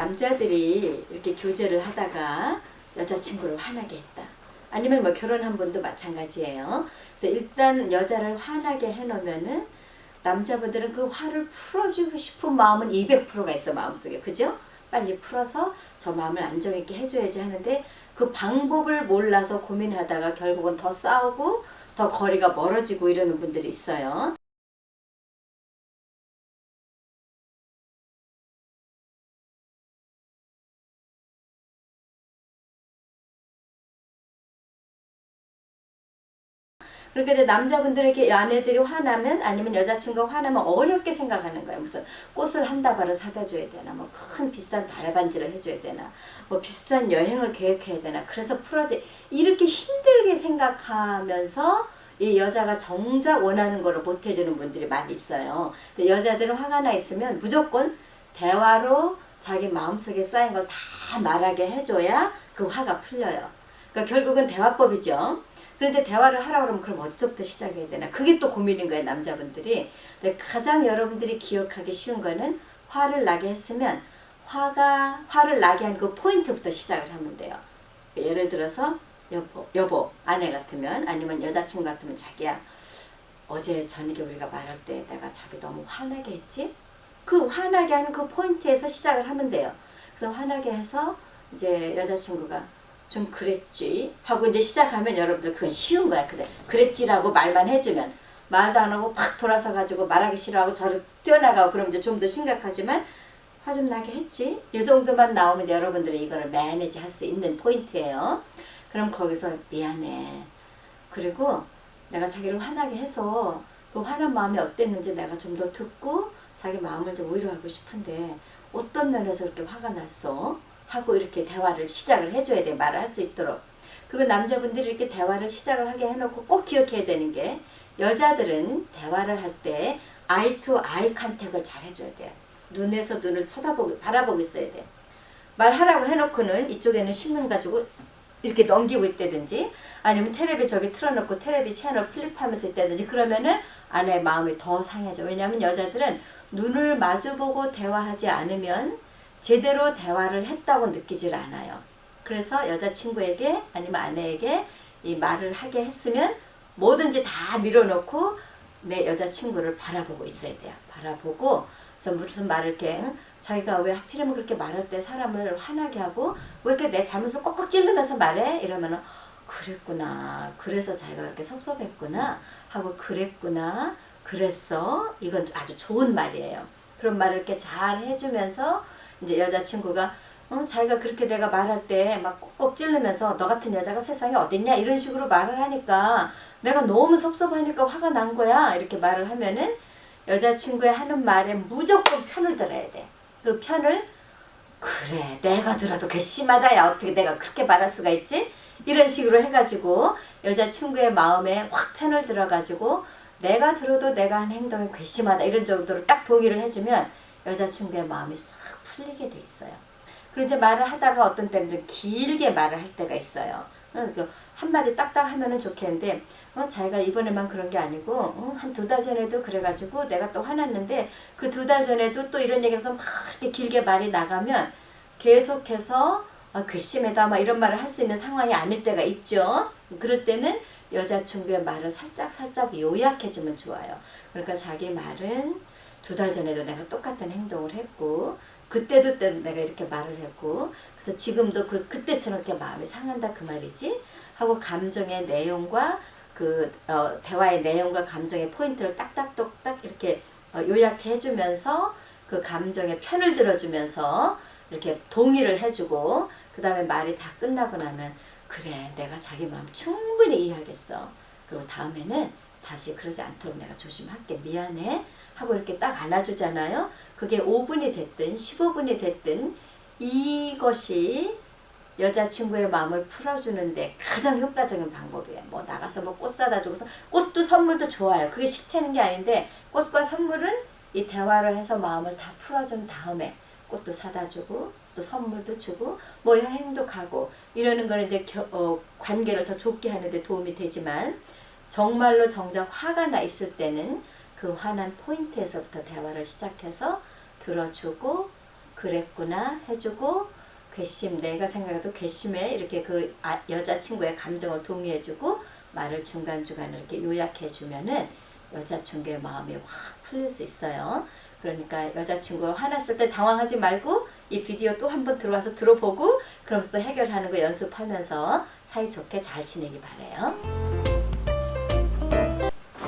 남자들이 이렇게 교제를 하다가 여자친구를 화나게 했다. 아니면 뭐 결혼한 분도 마찬가지예요. 그래서 일단 여자를 화나게 해놓으면은 남자분들은 그 화를 풀어주고 싶은 마음은 200%가 있어 마음속에 그죠? 빨리 풀어서 저 마음을 안정 있게 해줘야지 하는데 그 방법을 몰라서 고민하다가 결국은 더 싸우고 더 거리가 멀어지고 이러는 분들이 있어요. 그러니까 이제 남자분들에게 아내들이 화나면 아니면 여자친구가 화나면 어렵게 생각하는 거예요. 무슨 꽃을 한 다발을 사다 줘야 되나, 뭐 큰 비싼 달반지를 해줘야 되나, 뭐 비싼 여행을 계획해야 되나. 그래서 풀어지 이렇게 힘들게 생각하면서 이 여자가 정작 원하는 거를 못 해주는 분들이 많이 있어요. 여자들은 화가 나 있으면 무조건 대화로 자기 마음속에 쌓인 걸 다 말하게 해줘야 그 화가 풀려요. 그러니까 결국은 대화법이죠. 그런데 대화를 하라 그러면 그럼 어디서부터 시작해야 되나? 그게 또 고민인 거예요, 남자분들이. 가장 여러분들이 기억하기 쉬운 거는 화를 나게 했으면 화가 화를 나게 한 그 포인트부터 시작을 하면 돼요. 예를 들어서 여보, 여보, 아내 같으면 아니면 여자친구 같으면 자기야 어제 저녁에 우리가 말할 때 내가 자기 너무 화나게 했지? 그 화나게 하는 그 포인트에서 시작을 하면 돼요. 그래서 화나게 해서 이제 여자친구가 좀 그랬지 하고 이제 시작하면 여러분들 그건 쉬운 거야. 그래 그랬지라고 말만 해주면 말도 안 하고 팍 돌아서 가지고 말하기 싫어하고 저를 뛰어나가고 그럼 이제 좀 더 심각하지만 화 좀 나게 했지. 이 정도만 나오면 여러분들이 이거를 매니지 할 수 있는 포인트예요. 그럼 거기서 미안해. 그리고 내가 자기를 화나게 해서 그 화난 마음이 어땠는지 내가 좀 더 듣고 자기 마음을 좀 위로하고 싶은데 어떤 면에서 이렇게 화가 났어? 하고 이렇게 대화를 시작을 해줘야 돼 말을 할 수 있도록. 그리고 남자분들이 이렇게 대화를 시작을 하게 해놓고 꼭 기억해야 되는 게 여자들은 대화를 할 때 아이 투 아이 컨택을 잘 해줘야 돼요. 눈에서 눈을 쳐다보고 바라보고 있어야 돼. 말하라고 해놓고는 이쪽에는 신문 가지고 이렇게 넘기고 있다든지 아니면 테레비 저기 틀어놓고 테레비 채널 플립하면서 있다든지 그러면은 아내의 마음이 더 상해져. 왜냐하면 여자들은 눈을 마주보고 대화하지 않으면 제대로 대화를 했다고 느끼질 않아요. 그래서 여자친구에게 아니면 아내에게 이 말을 하게 했으면 뭐든지 다 밀어놓고 내 여자친구를 바라보고 있어야 돼요. 바라보고 그래서 무슨 말을 응? 자기가 왜 하필이면 그렇게 말할 때 사람을 화나게 하고 왜 이렇게 내 잘못을 꼭꼭 찌르면서 말해? 이러면은 그랬구나. 그래서 자기가 그렇게 섭섭했구나. 하고 그랬구나. 그랬어. 이건 아주 좋은 말이에요. 그런 말을 이렇게 잘 해주면서 이제 여자친구가 어, 자기가 그렇게 내가 말할 때 막 꼭꼭 찌르면서 너 같은 여자가 세상에 어딨냐 이런 식으로 말을 하니까 내가 너무 섭섭하니까 화가 난 거야 이렇게 말을 하면은 여자친구의 하는 말에 무조건 편을 들어야 돼. 그 편을 그래 내가 들어도 괘씸하다 야 어떻게 내가 그렇게 말할 수가 있지? 이런 식으로 해가지고 여자친구의 마음에 확 편을 들어가지고 내가 들어도 내가 한 행동이 괘씸하다 이런 정도로 딱 동의를 해주면 여자친구의 마음이 싹 풀리게 돼 있어요. 그리고 이제 말을 하다가 어떤 때는 좀 길게 말을 할 때가 있어요. 어, 그 한마디 딱딱 하면은 좋겠는데, 어, 자기가 이번에만 그런 게 아니고, 어, 한두 달 전에도 그래가지고 내가 또 화났는데, 그 두 달 전에도 또 이런 얘기해서 막 이렇게 길게 말이 나가면 계속해서 아, 괘씸하다 막 이런 말을 할 수 있는 상황이 아닐 때가 있죠. 그럴 때는 여자친구의 말을 살짝 살짝 요약해주면 좋아요. 그러니까 자기 말은 두 달 전에도 내가 똑같은 행동을 했고 그때도 때 내가 이렇게 말을 했고 그래서 지금도 그 그때처럼 이렇게 마음이 상한다 그 말이지? 하고 감정의 내용과 그 어, 대화의 내용과 감정의 포인트를 딱딱똑딱 이렇게 어, 요약해 주면서 그 감정의 편을 들어주면서 이렇게 동의를 해주고 그 다음에 말이 다 끝나고 나면 그래 내가 자기 마음 충분히 이해하겠어. 그리고 다음에는 다시 그러지 않도록 내가 조심할게 미안해 하고 이렇게 딱 안아주잖아요 그게 5분이 됐든 15분이 됐든 이것이 여자친구의 마음을 풀어주는데 가장 효과적인 방법이에요. 뭐 나가서 뭐 꽃 사다 주고서 꽃도 선물도 좋아요. 그게 싫다는 게 아닌데 꽃과 선물은 이 대화를 해서 마음을 다 풀어준 다음에 꽃도 사다 주고 또 선물도 주고 뭐 여행도 가고 이러는 거는 이제 겨, 어, 관계를 더 좋게 하는데 도움이 되지만 정말로 정작 화가 나 있을 때는 그 화난 포인트에서부터 대화를 시작해서 들어주고 그랬구나 해주고 괘씸 내가 생각해도 괘씸해 이렇게 그 아, 여자친구의 감정을 동의해주고 말을 중간중간 이렇게 요약해주면은 여자친구의 마음이 확 풀릴 수 있어요. 그러니까 여자친구가 화났을 때 당황하지 말고 이 비디오 또 한 번 들어와서 들어보고 그러면서 또 해결하는 거 연습하면서 사이좋게 잘 지내기 바래요.